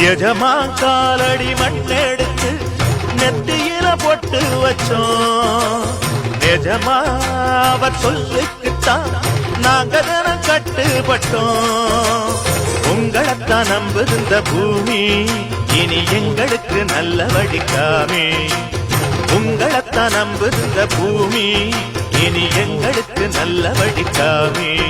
எஜமா காலடி மண்ணெடுத்து நெத்தியில பொட்டு வச்சோம். எஜமா அவர் சொல்லுக்குத்தான் நாங்க தினம் கட்டுப்பட்டோம். உங்களைத்தான் நம்புகின்ற பூமி இனி எங்களுக்கு நல்ல வழிக்காமே. உங்களைத்தான் நம்புகின்ற பூமி இனி எங்களுக்கு நல்ல வழிக்காமே.